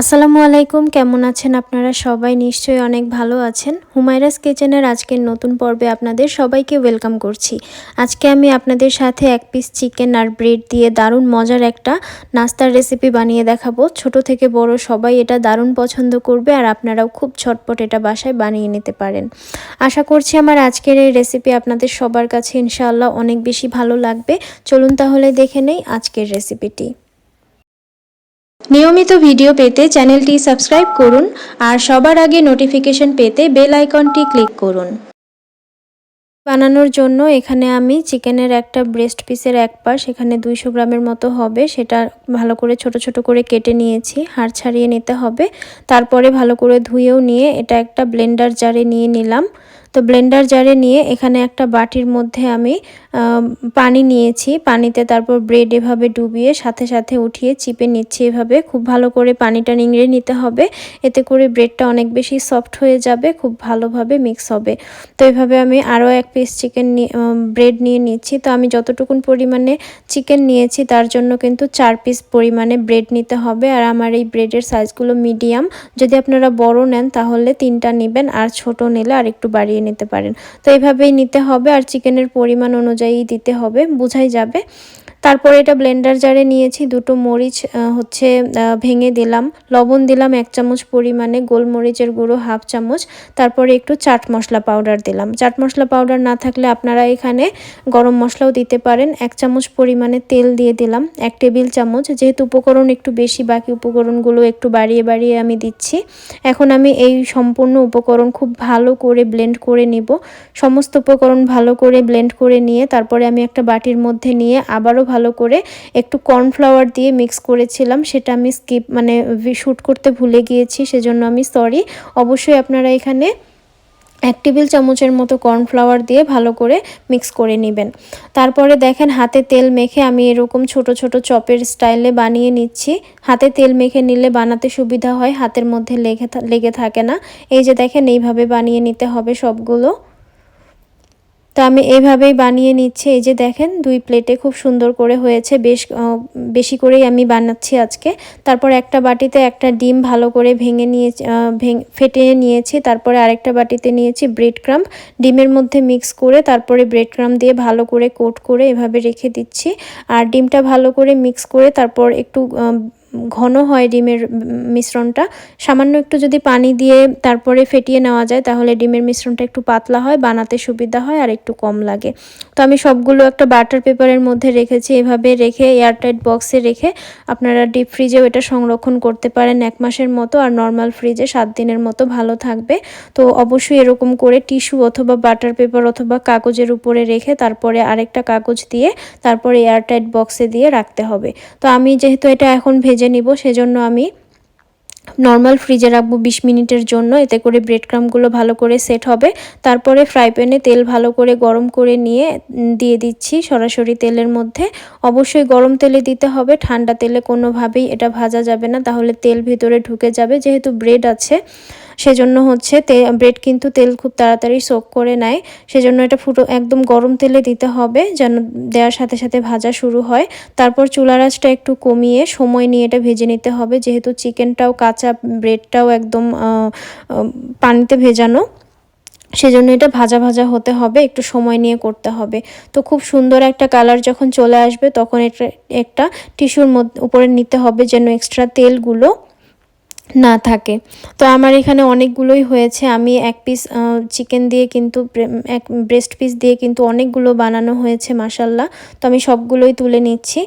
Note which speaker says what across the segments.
Speaker 1: আসসালামু আলাইকুম, কেমন আছেন আপনারা? সবাই নিশ্চয়ই অনেক ভালো আছেন। হুমায়রাস কিচেনের আজকের নতুন পর্বে আপনাদের সবাইকে ওয়েলকাম করছি। আজকে আমি আপনাদের সাথে এক পিস চিকেন আর ব্রেড দিয়ে দারুণ মজার একটা নাস্তার রেসিপি বানিয়ে দেখাবো। ছোট থেকে বড় সবাই এটা দারুণ পছন্দ করবে আর আপনারাও খুব ছটপট এটা বাসায় বানিয়ে নিতে পারেন। আশা করছি আমার আজকের এই রেসিপি আপনাদের সবার কাছে ইনশাআল্লাহ অনেক বেশি ভালো লাগবে। চলুন তাহলে দেখে নেই আজকের রেসিপিটি। নিয়মিত ভিডিও পেতে চ্যানেলটি সাবস্ক্রাইব করুন আর সবার আগে নোটিফিকেশন পেতে বেল আইকনটি ক্লিক করুন। বানানোর জন্য এখানে আমি চিকেনের একটা ব্রেস্ট পিসের এক পাশ এখানে দুইশো গ্রামের মতো হবে। সেটা ভালো করে ছোট ছোট করে কেটে নিয়েছি, হাড় ছাড়িয়ে নিতে হবে। তারপরে ভালো করে ধুয়েও নিয়ে এটা একটা ব্লেন্ডার জারে নিয়ে নিলাম। তো ব্লেন্ডার জারে নিয়ে এখানে একটা বাটির মধ্যে আমি পানি নিয়েছি। পানিতে তারপর ব্রেড এভাবে ডুবিয়ে সাথে সাথে উঠিয়ে চিপে নিচ্ছি এভাবে। খুব ভালো করে পানিটা নিংড়ে নিতে হবে। এতে করে ব্রেডটা অনেক বেশি সফট হয়ে যাবে, খুব ভালোভাবে মিক্স হবে। তো এভাবে আমি আরও এক পিস চিকেন ব্রেড নিয়ে নিচ্ছি। তো আমি যতটুকুন পরিমাণে চিকেন নিয়েছি, তার জন্য কিন্তু চার পিস পরিমাণে ব্রেড নিতে হবে। আর আমার এই ব্রেডের সাইজগুলো মিডিয়াম যদি আপনারা বড় নেন, তাহলে তিনটা নেবেন, আর ছোট নিলে আর একটু বাড়িয়ে বানিয়ে নিতে পারেন। তো এভাবেই নিতে হবে আর চিকেনের পরিমাণ অনুযায়ী দিতে হবে, বোঝাই যাবে। তারপর এটা ব্লেন্ডার জারে নিয়েছি, দুটো মরিচ হচ্ছে ভেঙে দিলাম। লবণ দিলাম এক চামচ পরিমাণে, গোলমরিচের গুঁড়ো হাফ চামচ। তারপরে একটু চাট মশলা পাউডার দিলাম। চাট মশলা পাউডার না থাকলে আপনারা এখানে গরম মশলাও দিতে পারেন। এক চামচ পরিমাণে তেল দিয়ে দিলাম, এক টেবিল চামচ। যেহেতু উপকরণ একটু বেশি, বাকি উপকরণগুলো একটু বাড়িয়ে বাড়িয়ে আমি দিচ্ছি। এখন আমি এই সম্পূর্ণ উপকরণ খুব ভালো করে ব্লেন্ড করে নিব। সমস্ত উপকরণ ভালো করে ব্লেন্ড করে নিয়ে, তারপরে আমি একটা বাটির মধ্যে নিয়ে আবারও ভালো করে একটু কর্নফ্লাওয়ার দিয়ে মিক্স করেছিলাম, সেটা আমি স্কিপ মানে শ্যুট করতে ভুলে গিয়েছি, সেজন্য আমি সরি অবশ্যই আপনারা এখানে এক টেবিল চামচের মতো কর্নফ্লাওয়ার দিয়ে ভালো করে মিক্স করে নেবেন। তারপরে দেখেন হাতে তেল মেখে আমি এরকম ছোট ছোট চপের স্টাইলে বানিয়ে নিচ্ছি। হাতে তেল মেখে নিলে বানাতে সুবিধা হয়, হাতের মধ্যে লেগে লেগে থাকে না। এই যে দেখেন, এইভাবে বানিয়ে নিতে হবে সবগুলো। তো আমি এভাবেই বানিয়ে নিচ্ছি। এই যে দেখেন, দুই প্লেটে খুব সুন্দর করে হয়েছে। বেশ বেশি করেই আমি বানাচ্ছি আজকে। তারপর একটা বাটিতে একটা ডিম ভালো করে ভেঙে নিয়ে ফেটে নিয়েছি। তারপরে আরেকটা বাটিতে নিয়েছি ব্রেড ক্রাম্প ডিমের মধ্যে মিক্স করে তারপরে ব্রেড ক্রাম্প দিয়ে ভালো করে কোট করে এভাবে রেখে দিচ্ছি। আর ডিমটা ভালো করে মিক্স করে তারপর একটু ঘন হয় ডিমের মিশ্রণটা। সামান্য একটু যদি পানি দিয়ে তারপরে ফেটিয়ে নেওয়া যায়, তাহলে ডিমের মিশ্রণটা একটু পাতলা হয়, বানাতে সুবিধা হয় আর একটু কম লাগে। তো আমি সবগুলো একটা বাটার পেপারের মধ্যে রেখেছি, এভাবে রেখে এয়ারটাইট বক্সে রেখে আপনারা ডিপ ফ্রিজেও এটা সংরক্ষণ করতে পারেন এক মাসের মতো আর নর্মাল ফ্রিজে সাত দিনের মতো ভালো থাকবে। তো অবশ্যই এরকম করে টিস্যু অথবা বাটার পেপার অথবা কাগজের উপরে রেখে তারপরে আরেকটা কাগজ দিয়ে তারপরে এয়ারটাইট বক্সে দিয়ে রাখতে হবে। তো আমি যেহেতু এটা এখন ভেজে ভেজে নিব সেজন্য আমি নর্মাল ফ্রিজে রাখব বিশ মিনিটের জন্য। এতে করে ব্রেড ক্রামগুলো ভালো করে সেট হবে। তারপরে ফ্রাই প্যানে তেল ভালো করে গরম করে নিয়ে দিয়ে দিচ্ছি সরাসরি তেলের মধ্যে। অবশ্যই গরম তেলে দিতে হবে, ঠান্ডা তেলে কোনোভাবেই এটা ভাজা যাবে না। তাহলে তেল ভিতরে ঢুকে যাবে, যেহেতু ব্রেড আছে, সেজন্য হচ্ছে ব্রেড কিন্তু তেল খুব তাড়াতাড়ি সোক করে নেয়। সেজন্য এটা ফুটো, একদম গরম তেলে দিতে হবে, যেন দেওয়ার সাথে সাথে ভাজা শুরু হয়। তারপর চুলার আঁচটা একটু কমিয়ে সময় নিয়ে এটা ভেজে নিতে হবে। যেহেতু চিকেনটাও কাঁচা ব্রেডটাও একদম পানিতে ভেজানো। সেজন্য এটা ভাজা ভাজা হতে হবে, একটু সময় নিয়ে করতে হবে। তো খুব সুন্দর একটা কালার যখন চলে আসবে, তখন এটা একটা টিস্যুর মধ্যে উপরে নিতে হবে যেন এক্সট্রা তেলগুলো না থাকে। তো আমার এখানে অনেকগুলোই হয়েছে। আমি এক পিস চিকেন দিয়ে কিন্তু এক ব্রেস্ট পিস দিয়ে কিন্তু অনেকগুলো বানানো হয়েছে মাসাল্লাহ তো আমি সবগুলোই তুলে নিচ্ছি।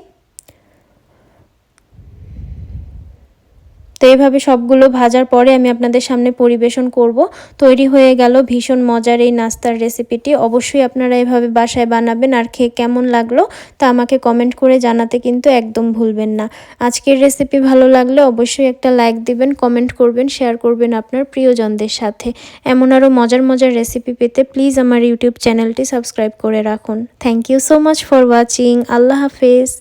Speaker 1: তো এইভাবে সবগুলো ভাজার পরে আমি আপনাদের সামনে পরিবেশন করব। তৈরি হয়ে গেল ভীষণ মজার এই নাস্তার রেসিপিটি অবশ্যই আপনারা এভাবে বাসায় বানাবেন আর খেয়ে কেমন লাগল তা আমাকে কমেন্ট করে জানাতে কিন্তু একদম ভুলবেন না। আজকের রেসিপি ভালো লাগলে অবশ্যই একটা লাইক দিবেন কমেন্ট করবেন শেয়ার করবেন আপনার প্রিয়জনদের সাথে। এমন আরও মজার মজার রেসিপি পেতে প্লিজ আমার ইউটিউব চ্যানেলটি সাবস্ক্রাইব করে রাখুন। Thank you so much for watching আল্লাহ হাফেজ।